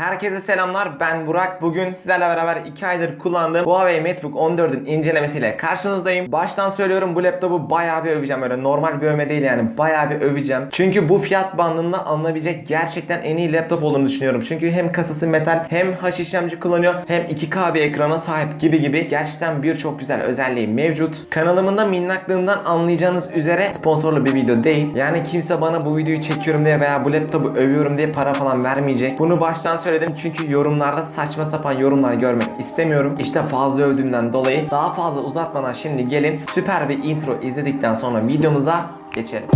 Herkese selamlar ben Burak. Bugün sizlerle beraber 2 aydır kullandığım Huawei MateBook 14'ün incelemesiyle karşınızdayım. Baştan söylüyorum bu laptopu bayağı bir öveceğim. Öyle normal bir övme değil yani bayağı bir öveceğim. Çünkü bu fiyat bandında alınabilecek gerçekten en iyi laptop olduğunu düşünüyorum. Çünkü hem kasası metal hem H işlemci kullanıyor hem 2K bir ekrana sahip gibi gibi gerçekten birçok güzel özelliği mevcut. Kanalımın da minnaklığından anlayacağınız üzere sponsorlu bir video değil. Yani kimse bana bu videoyu çekiyorum diye veya bu laptopu övüyorum diye para falan vermeyecek. Bunu baştan söyledim çünkü yorumlarda saçma sapan yorumlar görmek istemiyorum. İşte fazla övdüğümden dolayı daha fazla uzatmadan şimdi gelin süper bir intro izledikten sonra videomuza geçelim.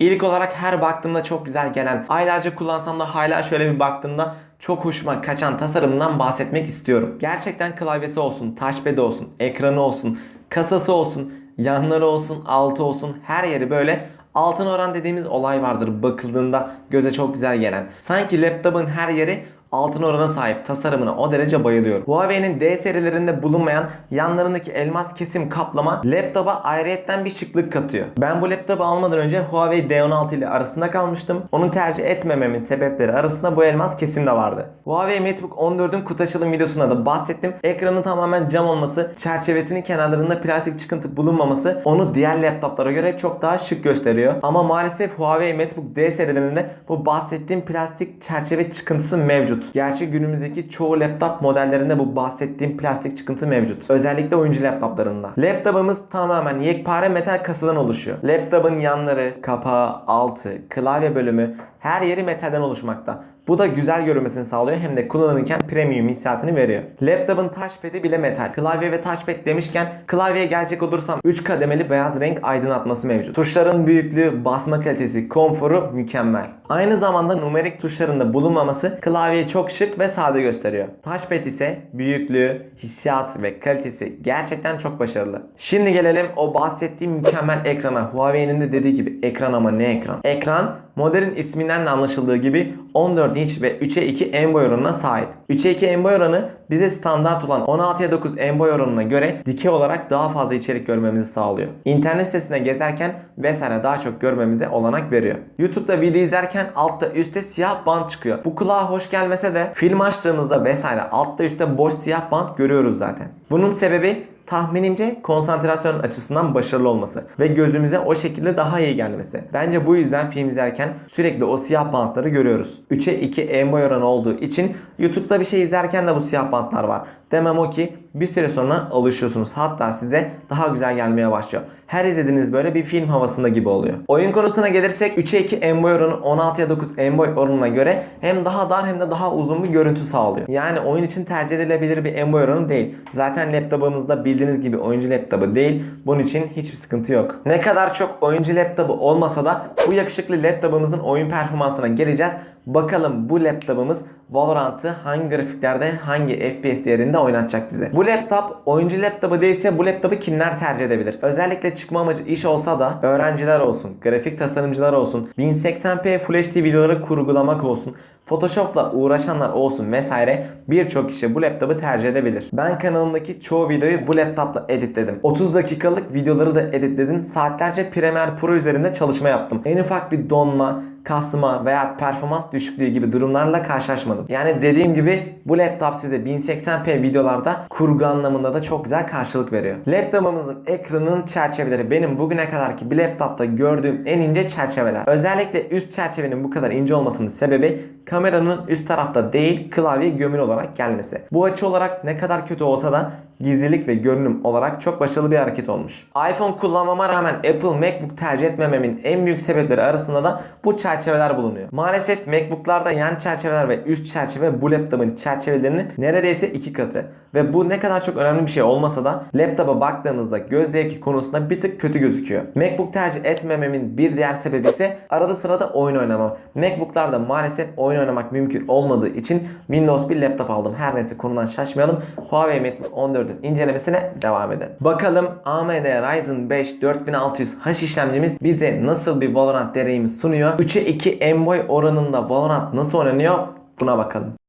İlk olarak her baktığımda çok güzel gelen, aylarca kullansam da hala şöyle bir baktığımda çok hoşuma kaçan tasarımından bahsetmek istiyorum. Gerçekten klavyesi olsun, touchpad'i olsun, ekranı olsun, kasası olsun, yanları olsun, altı olsun her yeri böyle altın oran dediğimiz olay vardır bakıldığında göze çok güzel gelen. Sanki laptopun her yeri altın orana sahip tasarımına o derece bayılıyorum. Huawei'nin D serilerinde bulunmayan yanlarındaki elmas kesim kaplama laptopa ayrıyetten bir şıklık katıyor. Ben bu laptopu almadan önce Huawei D16 ile arasında kalmıştım. Onu tercih etmememin sebepleri arasında bu elmas kesim de vardı. Huawei MateBook 14'ün kutu açılım videosunda da bahsettim. Ekranı tamamen cam olması, çerçevesinin kenarlarında plastik çıkıntı bulunmaması onu diğer laptoplara göre çok daha şık gösteriyor. Ama maalesef Huawei MateBook D serilerinde bu bahsettiğim plastik çerçeve çıkıntısı mevcut. Gerçi günümüzdeki çoğu laptop modellerinde bu bahsettiğim plastik çıkıntı mevcut. Özellikle oyuncu laptoplarında. Laptopumuz tamamen yekpare metal kasadan oluşuyor. Laptopun yanları, kapağı, altı, klavye bölümü her yeri metalden oluşmakta. Bu da güzel görünmesini sağlıyor hem de kullanırken premium hissiyatını veriyor. Laptopun touchpad'i bile metal. Klavye ve touchpad demişken klavyeye gelecek olursam 3 kademeli beyaz renk aydınlatması mevcut. Tuşların büyüklüğü, basma kalitesi, konforu mükemmel. Aynı zamanda numerik tuşların da bulunmaması klavyeyi çok şık ve sade gösteriyor. Touchpad ise büyüklüğü, hissiyat ve kalitesi gerçekten çok başarılı. Şimdi gelelim o bahsettiğim mükemmel ekrana. Huawei'nin de dediği gibi ekran ama ne ekran? Ekran modelin isminden de anlaşıldığı gibi 14 inç ve 3'e 2 en boy oranına sahip. 3'e 2 en boy oranı bize standart olan 16'ya 9 en boy oranına göre dikey olarak daha fazla içerik görmemizi sağlıyor. İnternet sitesinde gezerken vesaire daha çok görmemize olanak veriyor. YouTube'da video izlerken altta üstte siyah bant çıkıyor. Bu kulağa hoş gelmese de film açtığımızda vesaire altta üstte boş siyah bant görüyoruz zaten. Bunun sebebi tahminimce konsantrasyon açısından başarılı olması ve gözümüze o şekilde daha iyi gelmesi. Bence bu yüzden film izlerken sürekli o siyah bantları görüyoruz. 3'e 2 en boy oranı olduğu için YouTube'da bir şey izlerken de bu siyah bantlar var. Demem o ki bir süre sonra alışıyorsunuz. Hatta size daha güzel gelmeye başlıyor. Her izlediğiniz böyle bir film havasında gibi oluyor. Oyun konusuna gelirsek 3'e 2 en boy oranı 16'ya 9 en boy oranına göre hem daha dar hem de daha uzun bir görüntü sağlıyor. Yani oyun için tercih edilebilir bir en boy oranı değil. Zaten laptopumuzda bildiğiniz gibi oyuncu laptopu değil. Bunun için hiçbir sıkıntı yok. Ne kadar çok oyuncu laptopu olmasa da bu yakışıklı laptopumuzun oyun performansına geleceğiz. Bakalım bu laptopumuz Valorant'ı hangi grafiklerde hangi FPS değerinde oynatacak bize. Bu laptop oyuncu laptopu değilse bu laptopu kimler tercih edebilir? Özellikle çıkma amacı iş olsa da öğrenciler olsun, grafik tasarımcılar olsun, 1080p Full HD videoları kurgulamak olsun, Photoshop'la uğraşanlar olsun vesaire birçok kişi bu laptopu tercih edebilir. Ben kanalımdaki çoğu videoyu bu laptopla editledim. 30 dakikalık videoları da editledim. Saatlerce Premiere Pro üzerinde çalışma yaptım. En ufak bir donma, kasma veya performans düşüklüğü gibi durumlarla karşılaşmadım. Yani dediğim gibi bu laptop size 1080p videolarda kurgu anlamında da çok güzel karşılık veriyor. Laptopumuzun ekranının çerçeveleri benim bugüne kadarki bir laptopta gördüğüm en ince çerçeveler. Özellikle üst çerçevenin bu kadar ince olmasının sebebi kameranın üst tarafta değil klavye gömülü olarak gelmesi. Bu açı olarak ne kadar kötü olsa da gizlilik ve görünüm olarak çok başarılı bir hareket olmuş. iPhone kullanmama rağmen Apple MacBook tercih etmememin en büyük sebepleri arasında da bu çerçeveler bulunuyor. Maalesef MacBook'larda yan çerçeveler ve üst çerçeve bu laptopun çerçevelerinin neredeyse iki katı. Ve bu ne kadar çok önemli bir şey olmasa da laptopa baktığımızda göz zevki konusunda bir tık kötü gözüküyor. MacBook tercih etmememin bir diğer sebebi ise arada sırada oyun oynamam. MacBook'larda maalesef oyun oynamak mümkün olmadığı için Windows bir laptop aldım. Her neyse konudan şaşmayalım. Huawei Mate 14'ün incelemesine devam edelim. Bakalım AMD Ryzen 5 4600H işlemcimiz bize nasıl bir Valorant deneyimi sunuyor? 3'e 2 emboy oranında Valorant nasıl oynanıyor? Buna bakalım.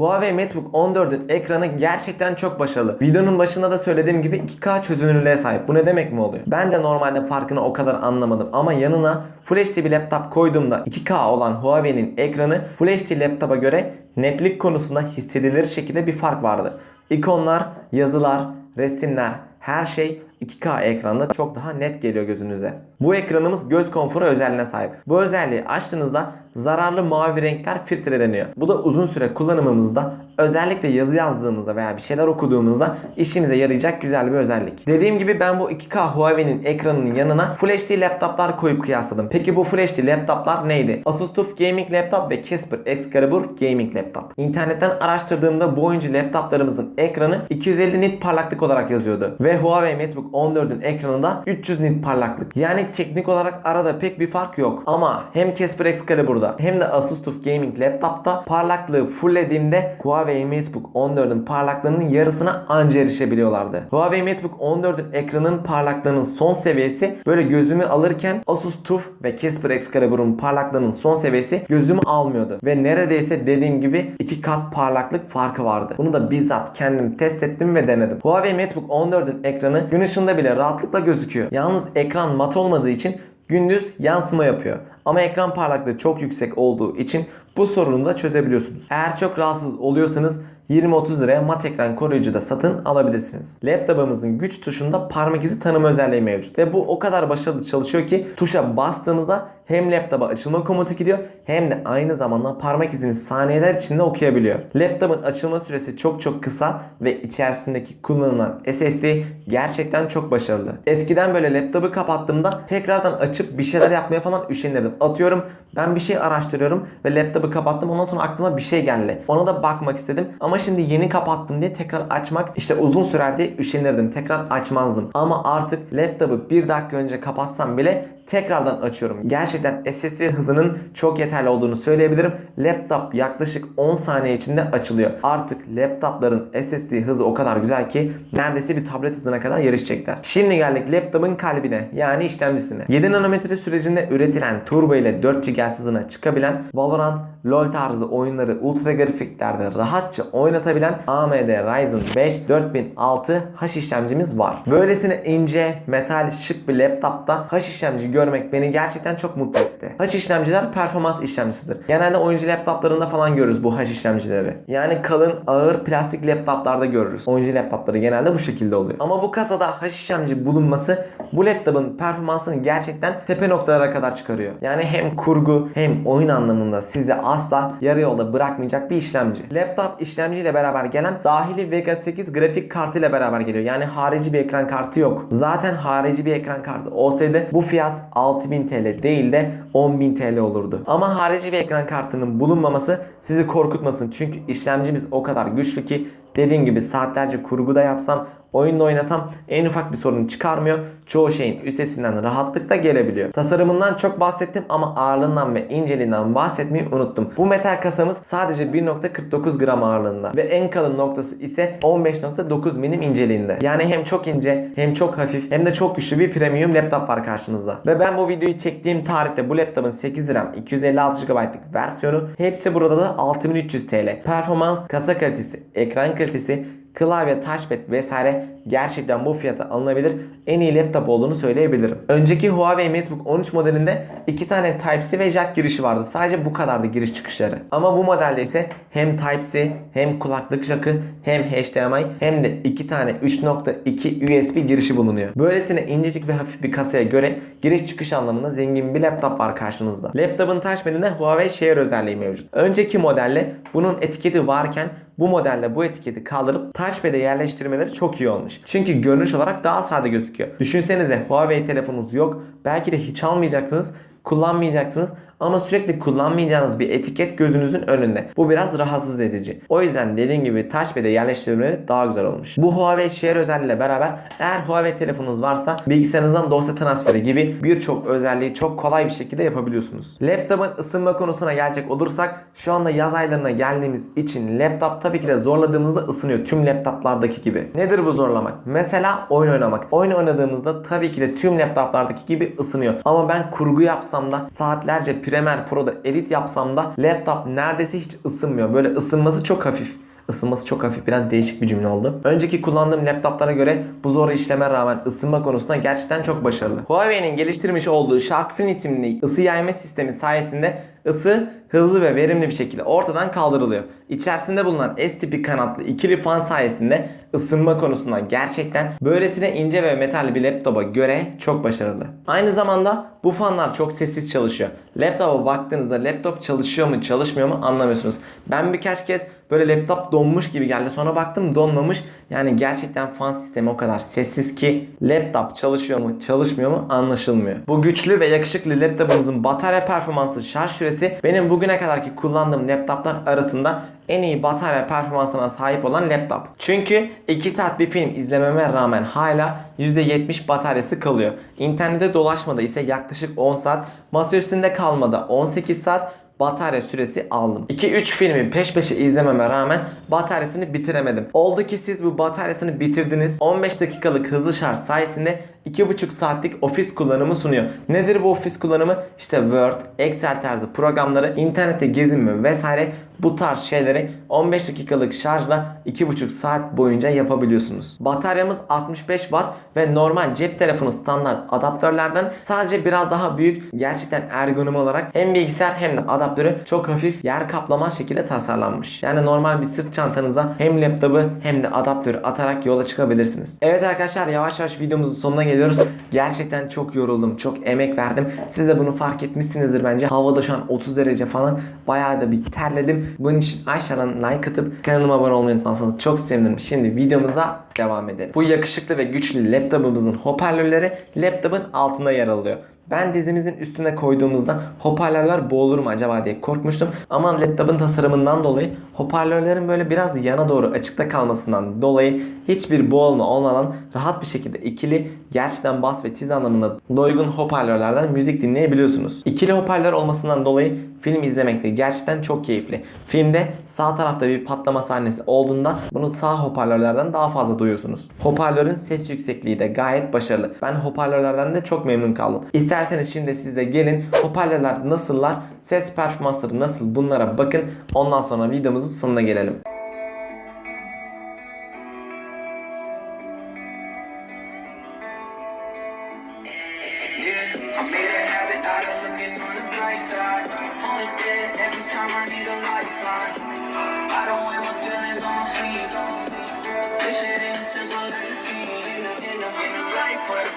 Huawei MateBook 14'ün ekranı gerçekten çok başarılı. Videonun başında da söylediğim gibi 2K çözünürlüğe sahip. Bu ne demek mi oluyor? Ben de normalde farkını o kadar anlamadım ama yanına Full HD bir laptop koyduğumda 2K olan Huawei'nin ekranı Full HD laptopa göre netlik konusunda hissedilir şekilde bir fark vardı. İkonlar, yazılar, resimler, her şey 2K ekranda çok daha net geliyor gözünüze. Bu ekranımız göz konforu özelliğine sahip. Bu özelliği açtığınızda zararlı mavi renkler filtreleniyor. Bu da uzun süre kullanımımızda özellikle yazı yazdığımızda veya bir şeyler okuduğumuzda işimize yarayacak güzel bir özellik. Dediğim gibi ben bu 2K Huawei'nin ekranının yanına Full HD laptoplar koyup kıyasladım. Peki bu Full HD laptoplar neydi? Asus TUF Gaming Laptop ve Casper Excalibur Gaming Laptop. İnternetten araştırdığımda bu oyuncu laptoplarımızın ekranı 250 nit parlaklık olarak yazıyordu. Ve Huawei MateBook 14'ün ekranında 300 nit parlaklık. Yani teknik olarak arada pek bir fark yok. Ama hem Casper Excalibur'da hem de Asus TUF Gaming Laptop'ta parlaklığı fulllediğimde Huawei MateBook 14'ün parlaklığının yarısına anca erişebiliyorlardı. Huawei MateBook 14'ün ekranın parlaklığının son seviyesi böyle gözümü alırken Asus TUF ve Casper Excalibur'un parlaklığının son seviyesi gözümü almıyordu. Ve neredeyse dediğim gibi iki kat parlaklık farkı vardı. Bunu da bizzat kendim test ettim ve denedim. Huawei MateBook 14'ün ekranı gün ışığında bile rahatlıkla gözüküyor. Yalnız ekran mat olmadığı için gündüz yansıma yapıyor. Ama ekran parlaklığı çok yüksek olduğu için bu sorunu da çözebiliyorsunuz. Eğer çok rahatsız oluyorsanız 20-30 liraya mat ekran koruyucu da satın alabilirsiniz. Laptopumuzun güç tuşunda parmak izi tanıma özelliği mevcut. Ve bu o kadar başarılı çalışıyor ki tuşa bastığınızda hem laptopa açılma komutu gidiyor hem de aynı zamanda parmak izini saniyeler içinde okuyabiliyor. Laptopun açılma süresi çok çok kısa ve içerisindeki kullanılan SSD gerçekten çok başarılı. Eskiden böyle laptopu kapattığımda tekrardan açıp bir şeyler yapmaya falan üşenirdim. Atıyorum ben bir şey araştırıyorum ve laptopu kapattım ondan sonra aklıma bir şey geldi. Ona da bakmak istedim ama şimdi yeni kapattım diye tekrar açmak işte uzun sürer diye üşenirdim. Tekrar açmazdım. Ama artık laptopu bir dakika önce kapatsam bile tekrardan açıyorum. Gerçekten SSD hızının çok yeterli olduğunu söyleyebilirim. Laptop yaklaşık 10 saniye içinde açılıyor. Artık laptopların SSD hızı o kadar güzel ki neredeyse bir tablet hızına kadar yarışacaklar. Şimdi geldik laptopun kalbine yani işlemcisine. 7 nanometre sürecinde üretilen turbo ile 4 GHz hızına çıkabilen Valorant, LoL tarzı oyunları ultra grafiklerde rahatça oynatabilen AMD Ryzen 5 4006 H işlemcimiz var. Böylesine ince, metal, şık bir laptopta H işlemci görmek beni gerçekten çok mutlu etti. H işlemciler performans işlemcisidir. Genelde oyuncu laptoplarında falan görürüz bu H işlemcileri. Yani kalın, ağır plastik laptoplarda görürüz. Oyuncu laptopları genelde bu şekilde oluyor. Ama bu kasada H işlemci bulunması bu laptopun performansını gerçekten tepe noktalara kadar çıkarıyor. Yani hem kurgu hem oyun anlamında sizi asla yarı yolda bırakmayacak bir işlemci. Laptop işlemciyle beraber gelen dahili Vega 8 grafik kartı ile beraber geliyor. Yani harici bir ekran kartı yok. Zaten harici bir ekran kartı olsaydı bu fiyat 6000 TL değil de 10.000 TL olurdu. Ama harici bir ekran kartının bulunmaması sizi korkutmasın. Çünkü işlemcimiz o kadar güçlü ki dediğim gibi saatlerce kurguda yapsam oyunda oynasam en ufak bir sorun çıkarmıyor. Çoğu şeyin üstesinden rahatlıkla gelebiliyor. Tasarımından çok bahsettim ama ağırlığından ve inceliğinden bahsetmeyi unuttum. Bu metal kasamız sadece 1.49 gram ağırlığında ve en kalın noktası ise 15.9 milim inceliğinde. Yani hem çok ince hem çok hafif hem de çok güçlü bir premium laptop var karşımızda. Ve ben bu videoyu çektiğim tarihte bu laptopun 8 RAM 256 GB'lık versiyonu hepsi burada da 6300 TL. Performans, kasa kalitesi, ekran kalitesi, klavye, touchpad vesaire gerçekten bu fiyata alınabilir. En iyi laptop olduğunu söyleyebilirim. Önceki Huawei MateBook 13 modelinde iki tane Type-C ve jack girişi vardı. Sadece bu kadardı giriş çıkışları. Ama bu modelde ise hem Type-C hem kulaklık jackı hem HDMI hem de iki tane 3.2 USB girişi bulunuyor. Böylesine incecik ve hafif bir kasaya göre giriş çıkış anlamında zengin bir laptop var karşınızda. Laptopun touchpad'inde Huawei Share özelliği mevcut. Önceki modelle bunun etiketi varken bu modelde bu etiketi kaldırıp touchpad'e yerleştirmeleri çok iyi olmuş. Çünkü görünüş olarak daha sade gözüküyor. Düşünsenize Huawei telefonunuz yok. Belki de hiç almayacaksınız kullanmayacaksınız ama sürekli kullanmayacağınız bir etiket gözünüzün önünde. Bu biraz rahatsız edici. O yüzden dediğim gibi touchpad'e yerleştirmeleri daha güzel olmuş. Bu Huawei Share özelliğiyle beraber eğer Huawei telefonunuz varsa bilgisayarınızdan dosya transferi gibi birçok özelliği çok kolay bir şekilde yapabiliyorsunuz. Laptopun ısınma konusuna gelecek olursak şu anda yaz aylarına geldiğimiz için laptop tabii ki de zorladığımızda ısınıyor. Tüm laptoplardaki gibi. Nedir bu zorlamak? Mesela oyun oynamak. Oyun oynadığımızda tabii ki de tüm laptoplardaki gibi ısınıyor. Ama ben kurgu yapsam da saatlerce Premiere Pro'da edit yapsam da laptop neredeyse hiç ısınmıyor. Böyle ısınması çok hafif. Isınması çok hafif biraz değişik bir cümle oldu. Önceki kullandığım laptoplara göre bu zor işleme rağmen ısınma konusunda gerçekten çok başarılı. Huawei'nin geliştirmiş olduğu Shark Fin isimli ısı yayma sistemi sayesinde ısı hızlı ve verimli bir şekilde ortadan kaldırılıyor. İçerisinde bulunan S tipi kanatlı ikili fan sayesinde ısınma konusunda gerçekten böylesine ince ve metal bir laptopa göre çok başarılı. Aynı zamanda bu fanlar çok sessiz çalışıyor. Laptopa baktığınızda laptop çalışıyor mu çalışmıyor mu anlamıyorsunuz. Ben birkaç kez böyle laptop donmuş gibi geldi. Sonra baktım donmamış. Yani gerçekten fan sistemi o kadar sessiz ki laptop çalışıyor mu çalışmıyor mu anlaşılmıyor. Bu güçlü ve yakışıklı laptopunuzun batarya performansı şarj süresi benim bugüne kadarki kullandığım laptoplar arasında en iyi batarya performansına sahip olan laptop. Çünkü 2 saat bir film izlememe rağmen hala %70 bataryası kalıyor. İnternette dolaşmada ise yaklaşık 10 saat, masa üstünde kalmada 18 saat, batarya süresi aldım. 2-3 filmi peş peşe izlememe rağmen bataryasını bitiremedim. Oldu ki siz bu bataryasını bitirdiniz. 15 dakikalık hızlı şarj sayesinde 2,5 saatlik ofis kullanımı sunuyor. Nedir bu ofis kullanımı? İşte Word, Excel tarzı programları, internette gezinme vesaire bu tarz şeyleri 15 dakikalık şarjla 2,5 saat boyunca yapabiliyorsunuz. Bataryamız 65 watt ve normal cep telefonu standart adaptörlerden sadece biraz daha büyük gerçekten ergonomi olarak hem bilgisayar hem de adaptörü çok hafif yer kaplamaz şekilde tasarlanmış. Yani normal bir sırt çantanıza hem laptopu hem de adaptörü atarak yola çıkabilirsiniz. Evet arkadaşlar yavaş yavaş videomuzun sonuna geliyoruz. Gerçekten çok yoruldum. Çok emek verdim. Siz de bunu fark etmişsinizdir bence. Havada şu an 30 derece falan. Bayağı da bir terledim. Bunun için aşağıdan like atıp kanalıma abone olmayı unutmazsanız çok sevinirim. Şimdi videomuza devam edelim. Bu yakışıklı ve güçlü laptopumuzun hoparlörleri laptopun altında yer alıyor. Ben dizimizin üstüne koyduğumuzda hoparlörler boğulur mu acaba diye korkmuştum. Ama laptopun tasarımından dolayı hoparlörlerin böyle biraz yana doğru açıkta kalmasından dolayı hiçbir boğulma olmadan rahat bir şekilde ikili gerçekten bas ve tiz anlamında doygun hoparlörlerden müzik dinleyebiliyorsunuz. İkili hoparlör olmasından dolayı film izlemekte gerçekten çok keyifli. Filmde sağ tarafta bir patlama sahnesi olduğunda bunu sağ hoparlörlerden daha fazla duyuyorsunuz. Hoparlörün ses yüksekliği de gayet başarılı. Ben hoparlörlerden de çok memnun kaldım. İsterseniz şimdi siz de gelin hoparlörler nasıllar, ses performansları nasıl bunlara bakın. Ondan sonra videomuzun sonuna gelelim.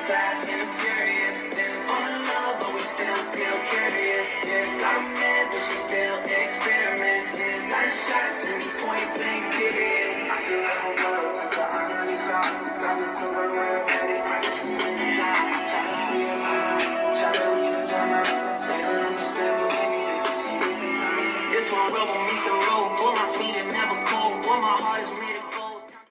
Fast and furious. Living for the love, but we still feel curious. Yeah,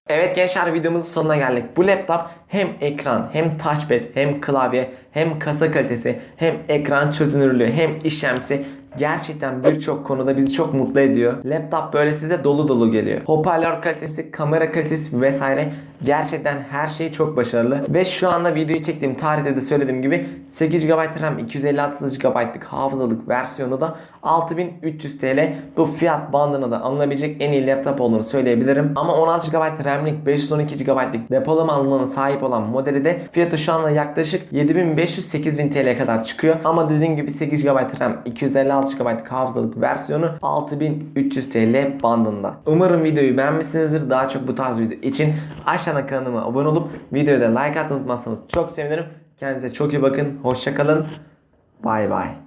Evet gençler videomuzun sonuna geldik. Bu laptop hem ekran hem touchpad hem klavye hem kasa kalitesi hem ekran çözünürlüğü hem işlemsi gerçekten birçok konuda bizi çok mutlu ediyor. Laptop böyle size dolu dolu geliyor. Hoparlör kalitesi, kamera kalitesi vesaire Gerçekten her şey çok başarılı. Ve şu anda videoyu çektiğim tarihte de söylediğim gibi 8 GB RAM 256 GB'lık hafızalık versiyonu da 6300 TL. Bu fiyat bandına da alınabilecek en iyi laptop olduğunu söyleyebilirim. Ama 16 GB RAM'lik 512 GB'lık depolama alanına sahip olan modeli de fiyatı şu anda yaklaşık 7500-8000 TL'ye kadar çıkıyor. Ama dediğim gibi 8 GB RAM 256 GB'lık hafızalık versiyonu 6300 TL bandında. Umarım videoyu beğenmişsinizdir. Daha çok bu tarz video için aşağıdan kanalıma abone olup videoya like atmayı unutmazsanız çok sevinirim. Kendinize çok iyi bakın. Hoşçakalın. Bay bay.